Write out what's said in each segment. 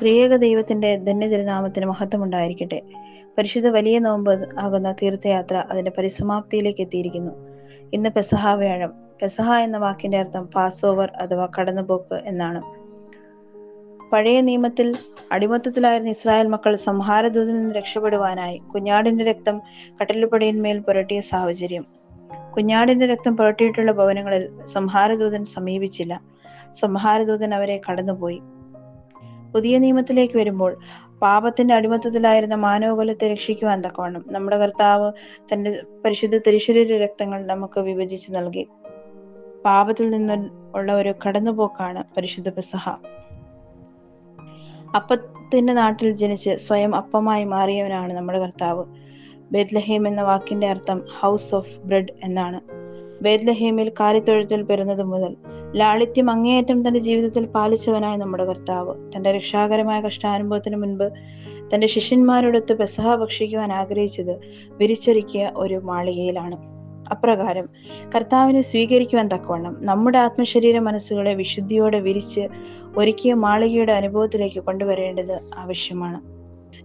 ത്രിയേക ദൈവത്തിന്റെ ധന്യതിരുനാമത്തിന് മഹത്വമുണ്ടായിരിക്കട്ടെ. പരിശുദ്ധ വലിയ നോമ്പ് ആകുന്ന തീർത്ഥയാത്ര അതിന്റെ പരിസമാപ്തിയിലേക്ക് എത്തിയിരിക്കുന്നു. ഇന്ന് പെസഹ വ്യാഴം. പെസഹ എന്ന വാക്കിന്റെ അർത്ഥം പാസ് ഓവർ അഥവാ കടന്നുപോക്ക് എന്നാണ്. പഴയ നിയമത്തിൽ അടിമത്തത്തിലായിരുന്ന ഇസ്രായേൽ മക്കൾ സംഹാരദൂതിൽ നിന്ന് രക്ഷപ്പെടുവാനായി കുഞ്ഞാടിന്റെ രക്തം കട്ടലുപടിയന്മേൽ പുരട്ടിയ സാഹചര്യം. കുഞ്ഞാടിന്റെ രക്തം പുരട്ടിയിട്ടുള്ള ഭവനങ്ങളിൽ സംഹാരദൂതൻ സമീപിച്ചില്ല. സംഹാരദൂതൻ അവരെ കടന്നുപോയി. പുതിയ നിയമത്തിലേക്ക് വരുമ്പോൾ പാപത്തിന്റെ അടിമത്തത്തിലായിരുന്ന മാനവകുലത്തെ രക്ഷിക്കുവാൻ തക്കവണ്ണം നമ്മുടെ കർത്താവ് തന്റെ പരിശുദ്ധ തിരുശരീര രക്തങ്ങൾ നമുക്ക് വിഭജിച്ച് നൽകി. പാപത്തിൽ നിന്ന് ഉള്ള ഒരു കടന്നുപോക്കാണ് പരിശുദ്ധ പെസഹ. അപ്പത്തിന്റെ നാട്ടിൽ ജനിച്ച് സ്വയം അപ്പമായി മാറിയവനാണ് നമ്മുടെ കർത്താവ്. ബേദ്ലഹേം എന്ന വാക്കിന്റെ അർത്ഥം ഹൗസ് ഓഫ് ബ്രെഡ് എന്നാണ്. ബേദ്ലഹേമിൽ കാലിത്തൊഴുത്തിൽ പെരുന്നത് മുതൽ ലാളിത്യം അങ്ങേയറ്റം തന്റെ ജീവിതത്തിൽ പാലിച്ചവനായ നമ്മുടെ കർത്താവ്. തന്റെ രക്ഷാകരമായ കഷ്ടാനുഭവത്തിന് മുൻപ് തന്റെ ശിഷ്യന്മാരോടൊത്ത് പെസഹ ഭക്ഷിക്കുവാൻ ആഗ്രഹിച്ചത് വിരിച്ചൊരുക്കിയ ഒരു മാളികയിലാണ്. അപ്രകാരം കർത്താവിനെ സ്വീകരിക്കുവാൻ തക്കവണ്ണം നമ്മുടെ ആത്മശരീര മനസ്സുകളെ വിശുദ്ധിയോടെ വിരിച്ച് ഒരുക്കിയ മാളികയുടെ അനുഭവത്തിലേക്ക് കൊണ്ടുവരേണ്ടത് ആവശ്യമാണ്.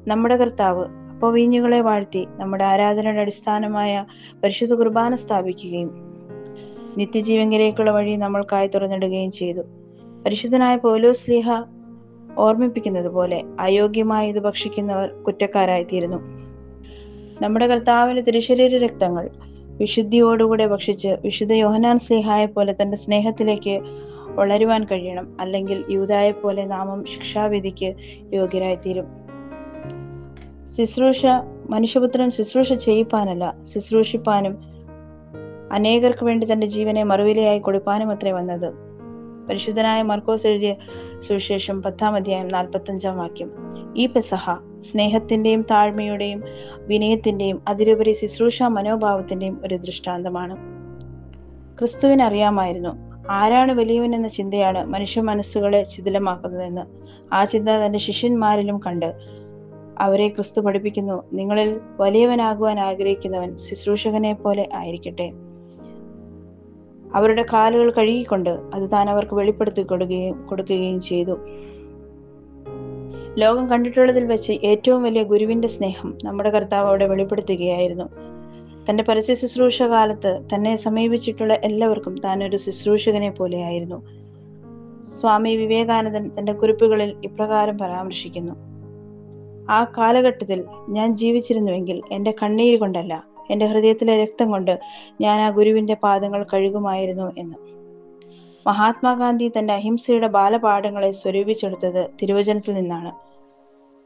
നമ്മുടെ കർത്താവ് അപ്പവീഞ്ഞുകളെ വാഴ്ത്തി നമ്മുടെ ആരാധനയുടെ അടിസ്ഥാനമായ പരിശുദ്ധ കുർബാന സ്ഥാപിക്കുകയും നിത്യജീവങ്കിലേക്കുള്ള വഴി നമ്മൾക്കായി തുറന്നിടുകയും ചെയ്തു. പരിശുദ്ധനായ പൗലോസ് ലീഹ ഓർമ്മിപ്പിക്കുന്നത് പോലെ അയോഗ്യമായി ഇത് ഭക്ഷിക്കുന്നവർ കുറ്റക്കാരായിത്തീരുന്നു. നമ്മുടെ കർത്താവിന്റെ തിരുശരീര രക്തങ്ങൾ വിശുദ്ധിയോടുകൂടെ ഭക്ഷിച്ച് വിശുദ്ധ യോഹനാൻ സ്നേഹായെ പോലെ തന്റെ സ്നേഹത്തിലേക്ക് വളരുവാൻ കഴിയണം. അല്ലെങ്കിൽ യൂതായെ പോലെ നാമം ശിക്ഷാവിധിക്ക് യോഗ്യരായിത്തീരും. ശുശ്രൂഷ മനുഷ്യപുത്രൻ ശുശ്രൂഷ ചെയ്യിപ്പാനല്ല ശുശ്രൂഷിപ്പാനും അനേകർക്ക് വേണ്ടി തന്റെ ജീവനെ മറുവിലയായി കൊടുപ്പാനും അത്രേ വന്നത്. പരിശുദ്ധനായ മർക്കോസ് എഴുതിയ സുവിശേഷം പത്താം അധ്യായം നാൽപ്പത്തഞ്ചാം വാക്യം. ഈ പെസഹ സ്നേഹത്തിന്റെയും താഴ്മയുടെയും വിനയത്തിന്റെയും അതിലുപരി ശുശ്രൂഷ മനോഭാവത്തിന്റെയും ഒരു ദൃഷ്ടാന്തമാണ്. ക്രിസ്തുവിന് അറിയാമായിരുന്നു ആരാണ് വലിയവൻ എന്ന ചിന്തയാണ് മനുഷ്യ മനസ്സുകളെ ശിഥിലമാക്കുന്നതെന്ന്. ആ ചിന്ത തന്റെ ശിഷ്യന്മാരിലും കണ്ട് അവരെ ക്രിസ്തു പഠിപ്പിക്കുന്നു. നിങ്ങളിൽ വലിയവനാകുവാൻ ആഗ്രഹിക്കുന്നവൻ ശുശ്രൂഷകനെ പോലെ ആയിരിക്കട്ടെ. അവരുടെ കാലുകൾ കഴുകിക്കൊണ്ട് അത് താൻ അവർക്ക് വെളിപ്പെടുത്തി കൊടുക്കുകയും കൊടുക്കുകയും ചെയ്തു. ലോകം കണ്ടിട്ടുള്ളതിൽ വെച്ച് ഏറ്റവും വലിയ ഗുരുവിന്റെ സ്നേഹം നമ്മുടെ കർത്താവ് അവിടെ വെളിപ്പെടുത്തുകയായിരുന്നു. തന്റെ പരസ്യ ശുശ്രൂഷ കാലത്ത് തന്നെ സമീപിച്ചിട്ടുള്ള എല്ലാവർക്കും താൻ ഒരു ശുശ്രൂഷകനെ പോലെയായിരുന്നു. സ്വാമി വിവേകാനന്ദൻ തന്റെ കുറിപ്പുകളിൽ ഇപ്രകാരം പരാമർശിക്കുന്നു. ആ കാലഘട്ടത്തിൽ ഞാൻ ജീവിച്ചിരുന്നുവെങ്കിൽ എന്റെ കണ്ണീര് കൊണ്ടല്ല എന്റെ ഹൃദയത്തിലെ രക്തം കൊണ്ട് ഞാൻ ആ ഗുരുവിന്റെ പാദങ്ങൾ കഴുകുമായിരുന്നു എന്ന്. മഹാത്മാഗാന്ധി തന്റെ അഹിംസയുടെ ബാലപാഠങ്ങളെ സ്വരൂപിച്ചെടുത്തത് തിരുവചനത്തിൽ നിന്നാണ്.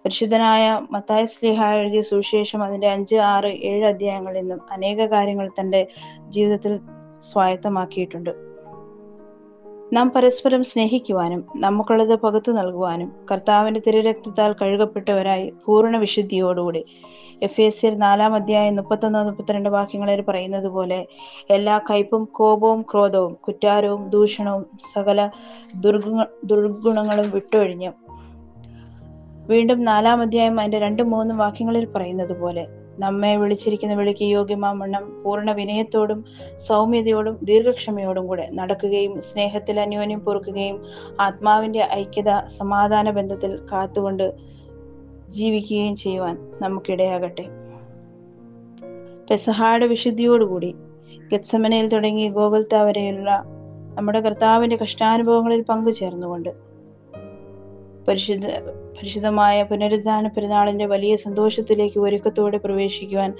പരിശുദ്ധനായ മത്തായ സ്ലിഹ എഴുതിയ സുവിശേഷം അതിന്റെ അഞ്ച് ആറ് ഏഴ് അധ്യായങ്ങളിൽ നിന്നും അനേക കാര്യങ്ങൾ തന്റെ ജീവിതത്തിൽ സ്വായത്തമാക്കിയിട്ടുണ്ട്. നാം പരസ്പരം സ്നേഹിക്കുവാനും നമുക്കുള്ളത് പകുത്തു നൽകുവാനും കർത്താവിന്റെ തിരുരക്തത്താൽ കഴുകപ്പെട്ടവരായി പൂർണ വിശുദ്ധിയോടുകൂടി. എഫ് എസ് സി നാലാം അധ്യായം മുപ്പത്തൊന്ന് മുപ്പത്തിരണ്ട് വാക്യങ്ങളിൽ പറയുന്നത് പോലെ എല്ലാ കയ്പും കോപവും ക്രോധവും കുറ്റാരവും ദൂഷണവും സകല ദുർഗുണ ദുർഗുണങ്ങളും വിട്ടൊഴിഞ്ഞു. വീണ്ടും നാലാം അധ്യായം അതിന്റെ രണ്ടും മൂന്നും വാക്യങ്ങളിൽ പറയുന്നത് പോലെ നമ്മെ വിളിച്ചിരിക്കുന്ന വിളിക്ക് യോഗ്യമാവണ്ണം പൂർണ വിനയത്തോടും സൗമ്യതയോടും ദീർഘക്ഷമയോടും കൂടെ നടക്കുകയും സ്നേഹത്തിൽ അന്യോന്യം പൊറുക്കുകയും ആത്മാവിന്റെ ഐക്യത സമാധാന ബന്ധത്തിൽ കാത്തുകൊണ്ട് ജീവിക്കുകയും ചെയ്യുവാൻ നമുക്കിടയാകട്ടെ. പെസഹായുടെ വിശുദ്ധിയോടുകൂടി ഗത്സമനയിൽ തുടങ്ങി ഗോകുൽത്ത വരെയുള്ള നമ്മുടെ കർത്താവിന്റെ കഷ്ടാനുഭവങ്ങളിൽ പങ്കുചേർന്നുകൊണ്ട് പരിശുദ്ധ പരിശുദ്ധമായ പുനരുദ്ധാന പെരുന്നാളിന്റെ വലിയ സന്തോഷത്തിലേക്ക് ഒരുക്കത്തോടെ പ്രവേശിക്കുവാൻ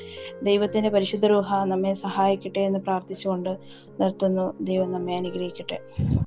ദൈവത്തിന്റെ പരിശുദ്ധ രൂഹ നമ്മെ സഹായിക്കട്ടെ എന്ന് പ്രാർത്ഥിച്ചുകൊണ്ട് നിർത്തുന്നു. ദൈവം നമ്മെ അനുഗ്രഹിക്കട്ടെ.